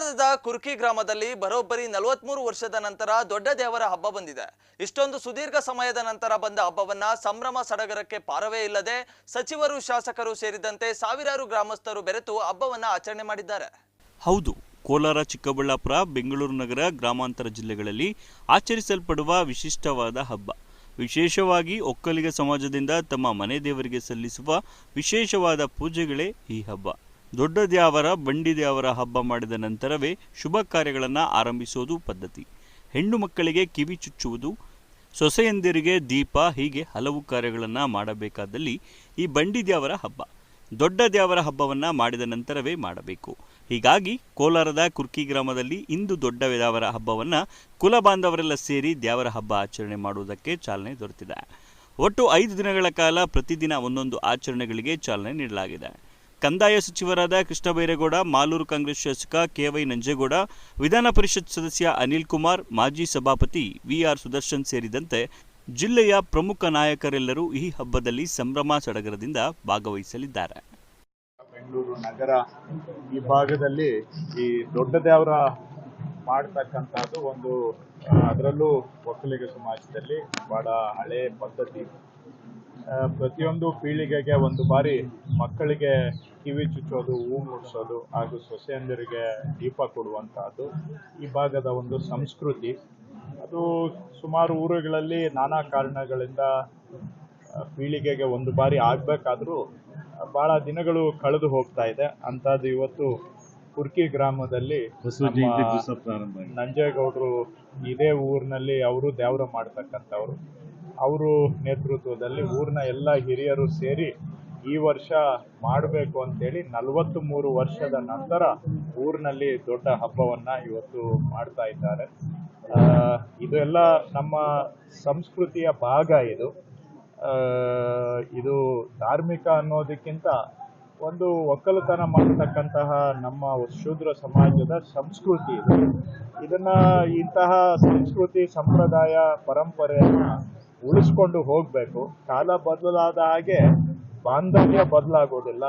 ಕೋಲಾರದ ಕುರ್ಕಿ ಗ್ರಾಮದಲ್ಲಿ ಬರೋಬ್ಬರಿ ನಲವತ್ಮೂರು ವರ್ಷದ ನಂತರ ದೊಡ್ಡ ದೇವರ ಹಬ್ಬ ಬಂದಿದೆ. ಇಷ್ಟೊಂದು ಸುದೀರ್ಘ ಸಮಯದ ನಂತರ ಬಂದ ಹಬ್ಬವನ್ನ ಸಂಭ್ರಮ ಸಡಗರಕ್ಕೆ ಪಾರವೇ ಇಲ್ಲದೆ ಸಚಿವರು, ಶಾಸಕರು ಸೇರಿದಂತೆ ಸಾವಿರಾರು ಗ್ರಾಮಸ್ಥರು ಬೆರೆತು ಹಬ್ಬವನ್ನ ಆಚರಣೆ ಮಾಡಿದ್ದಾರೆ. ಹೌದು, ಕೋಲಾರ, ಚಿಕ್ಕಬಳ್ಳಾಪುರ, ಬೆಂಗಳೂರು ನಗರ, ಗ್ರಾಮಾಂತರ ಜಿಲ್ಲೆಗಳಲ್ಲಿ ಆಚರಿಸಲ್ಪಡುವ ವಿಶಿಷ್ಟವಾದ ಹಬ್ಬ. ವಿಶೇಷವಾಗಿ ಒಕ್ಕಲಿಗ ಸಮಾಜದಿಂದ ತಮ್ಮ ಮನೆ ದೇವರಿಗೆ ಸಲ್ಲಿಸುವ ವಿಶೇಷವಾದ ಪೂಜೆಗಳೇ ಈ ಹಬ್ಬ. ದೊಡ್ಡ ದ್ಯಾವರ ಬಂಡಿ ದ್ಯಾವರ ಹಬ್ಬ ಮಾಡಿದ ನಂತರವೇ ಶುಭ ಕಾರ್ಯಗಳನ್ನು ಆರಂಭಿಸೋದು ಪದ್ಧತಿ. ಹೆಣ್ಣು ಮಕ್ಕಳಿಗೆ ಕಿವಿ ಚುಚ್ಚುವುದು, ಸೊಸೆಯಂದಿರಿಗೆ ದೀಪ, ಹೀಗೆ ಹಲವು ಕಾರ್ಯಗಳನ್ನು ಮಾಡಬೇಕಾದಲ್ಲಿ ಈ ಬಂಡಿ ದ್ಯಾವರ ಹಬ್ಬ ದೊಡ್ಡ ದ್ಯಾವರ ಹಬ್ಬವನ್ನು ಮಾಡಿದ ನಂತರವೇ ಮಾಡಬೇಕು. ಹೀಗಾಗಿ ಕೋಲಾರದ ಕುರ್ಕಿ ಗ್ರಾಮದಲ್ಲಿ ಇಂದು ದೊಡ್ಡ ದ್ಯಾವರ ಹಬ್ಬವನ್ನು ಕುಲ ಬಾಂಧವರೆಲ್ಲ ಸೇರಿ ದ್ಯಾವರ ಹಬ್ಬ ಆಚರಣೆ ಮಾಡುವುದಕ್ಕೆ ಚಾಲನೆ ದೊರೆತಿದೆ. ಒಟ್ಟು ಐದು ದಿನಗಳ ಕಾಲ ಪ್ರತಿದಿನ ಒಂದೊಂದು ಆಚರಣೆಗಳಿಗೆ ಚಾಲನೆ ನೀಡಲಾಗಿದೆ. ಕಂದಾಯ ಸಚಿವರಾದ ಕೃಷ್ಣ ಬೈರೇಗೌಡ ಮಾಲೂರು ಕಾಂಗ್ರೆಸ್ ಶಾಸಕ ಕೆವೈ ನಂಜೇಗೌಡ, ವಿಧಾನ ಪರಿಷತ್ ಸದಸ್ಯ ಅನಿಲ್ ಕುಮಾರ್, ಮಾಜಿ ಸಭಾಪತಿ ವಿಆರ್ ಸುದರ್ಶನ್ ಸೇರಿದಂತೆ ಜಿಲ್ಲೆಯ ಪ್ರಮುಖ ನಾಯಕರೆಲ್ಲರೂ ಈ ಹಬ್ಬದಲ್ಲಿ ಸಂಭ್ರಮ ಸಡಗರದಿಂದ ಭಾಗವಹಿಸಲಿದ್ದಾರೆ. ಬೆಂಗಳೂರು ನಗರ ಈ ಭಾಗದಲ್ಲಿ ಈ ದೊಡ್ಡ ದೇವರ ಮಾಡ್ತಕ್ಕಂಥದ್ದು ಒಂದು, ಅದರಲ್ಲೂ ಒಕ್ಕಲಿಗ ಸಮಾಜದಲ್ಲಿ ಬಹಳ ಹಳೆ ಪದ್ಧತಿ. ಪ್ರತಿಯೊಂದು ಪೀಳಿಗೆಗೆ ಒಂದು ಬಾರಿ ಮಕ್ಕಳಿಗೆ ಕಿವಿ ಚುಚ್ಚೋದು ಹೂ ಮುಡಿಸೋದು ಹಾಗೂ ಸೊಸೆಯಂದಿರಿಗೆ ದೀಪ ಕೊಡುವಂತಹದ್ದು ಈ ಭಾಗದ ಒಂದು ಸಂಸ್ಕೃತಿ. ಅದು ಸುಮಾರು ಊರುಗಳಲ್ಲಿ ನಾನಾ ಕಾರಣಗಳಿಂದ ಪೀಳಿಗೆಗೆ ಒಂದು ಬಾರಿ ಆಗಬೇಕಾದ್ರೂ ಬಹಳ ದಿನಗಳು ಕಳೆದು ಹೋಗ್ತಾ ಇದೆ. ಅಂಥದ್ದು ಇವತ್ತು ಕುರ್ಕಿ ಗ್ರಾಮದಲ್ಲಿ ನಂಜೇಗೌಡರು ಇದೇ ಊರಿನಲ್ಲಿ ಅವರು ದೇವರ ಮಾಡ್ತಕ್ಕಂಥವ್ರು. ಅವರು ನೇತೃತ್ವದಲ್ಲಿ ಊರಿನ ಎಲ್ಲ ಹಿರಿಯರು ಸೇರಿ ಈ ವರ್ಷ ಮಾಡಬೇಕು ಅಂತೇಳಿ ನಲವತ್ತು ಮೂರು ವರ್ಷದ ನಂತರ ಊರಿನಲ್ಲಿ ದೊಡ್ಡ ಹಬ್ಬವನ್ನ ಇವತ್ತು ಮಾಡ್ತಾ ಇದ್ದಾರೆ. ಇದೆಲ್ಲ ಇದು ಎಲ್ಲ ನಮ್ಮ ಸಂಸ್ಕೃತಿಯ ಭಾಗ ಇದು. ಇದು ಧಾರ್ಮಿಕ ಅನ್ನೋದಕ್ಕಿಂತ ಒಂದು ಒಕ್ಕಲುತನ ಮಾಡತಕ್ಕಂತಹ ನಮ್ಮ ಶೂದ್ರ ಸಮಾಜದ ಸಂಸ್ಕೃತಿ ಇದು. ಇದನ್ನ ಇಂತಹ ಸಂಸ್ಕೃತಿ ಸಂಪ್ರದಾಯ ಪರಂಪರೆಯನ್ನ ಉಳಿಸ್ಕೊಂಡು ಹೋಗ್ಬೇಕು. ಕಾಲ ಬದಲಾದ ಹಾಗೆ ಬಾಂಧವ್ಯ ಬದಲಾಗೋದಿಲ್ಲ.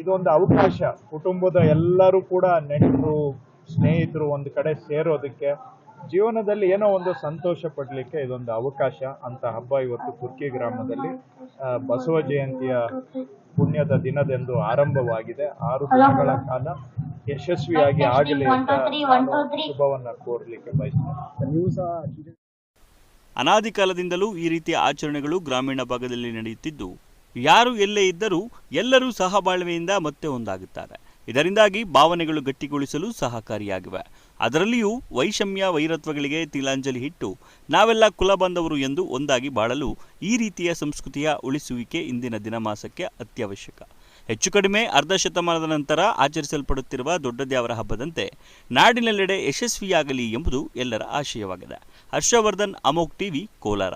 ಇದೊಂದು ಅವಕಾಶ. ಕುಟುಂಬದ ಎಲ್ಲರೂ ಕೂಡ ನೆಂಟರು ಸ್ನೇಹಿತರು ಒಂದು ಕಡೆ ಸೇರೋದಕ್ಕೆ ಜೀವನದಲ್ಲಿ ಏನೋ ಒಂದು ಸಂತೋಷ ಪಡಲಿಕ್ಕೆ ಇದೊಂದು ಅವಕಾಶ. ಅಂತ ಹಬ್ಬ ಇವತ್ತು ತುರ್ಕಿ ಗ್ರಾಮದಲ್ಲಿ ಬಸವ ಜಯಂತಿಯ ಪುಣ್ಯದ ದಿನದಂದು ಆರಂಭವಾಗಿದೆ. ಆರು ದಿನಗಳ ಕಾಲ ಯಶಸ್ವಿಯಾಗಿ ಆಗಲಿ ಅಂತ ನಾನು ಶುಭವನ್ನ ಕೋರ್ಲಿಕ್ಕೆ ಬಯಸ್ತೇನೆ. ಅನಾದಿ ಕಾಲದಿಂದಲೂ ಈ ರೀತಿಯ ಆಚರಣೆಗಳು ಗ್ರಾಮೀಣ ಭಾಗದಲ್ಲಿ ನಡೆಯುತ್ತಿದ್ದು, ಯಾರು ಎಲ್ಲೇ ಇದ್ದರೂ ಎಲ್ಲರೂ ಸಹಬಾಳ್ವೆಯಿಂದ ಮತ್ತೆ ಒಂದಾಗುತ್ತಾರೆ. ಇದರಿಂದಾಗಿ ಭಾವನೆಗಳು ಗಟ್ಟಿಗೊಳಿಸಲು ಸಹಕಾರಿಯಾಗಿವೆ. ಅದರಲ್ಲಿಯೂ ವೈಷಮ್ಯ ವೈರತ್ವಗಳಿಗೆ ತಿಲಾಂಜಲಿ ಇಟ್ಟು ನಾವೆಲ್ಲ ಕುಲ ಬಂದವರು ಎಂದು ಒಂದಾಗಿ ಬಾಳಲು ಈ ರೀತಿಯ ಸಂಸ್ಕೃತಿಯ ಉಳಿಸುವಿಕೆ ಇಂದಿನ ದಿನಮಾಸಕ್ಕೆ ಅತ್ಯವಶ್ಯಕ. ಹೆಚ್ಚು ಕಡಿಮೆ ಅರ್ಧ ಶತಮಾನದ ನಂತರ ಆಚರಿಸಲ್ಪಡುತ್ತಿರುವ ದೊಡ್ಡ ದ್ಯಾವರ ಹಬ್ಬದಂತೆ ನಾಡಿನೆಲ್ಲೆಡೆ ಯಶಸ್ವಿಯಾಗಲಿ ಎಂಬುದು ಎಲ್ಲರ ಆಶಯವಾಗಿದೆ. ಹರ್ಷವರ್ಧನ್, ಅಮೋಕ್ ಟಿವಿ, ಕೋಲಾರ.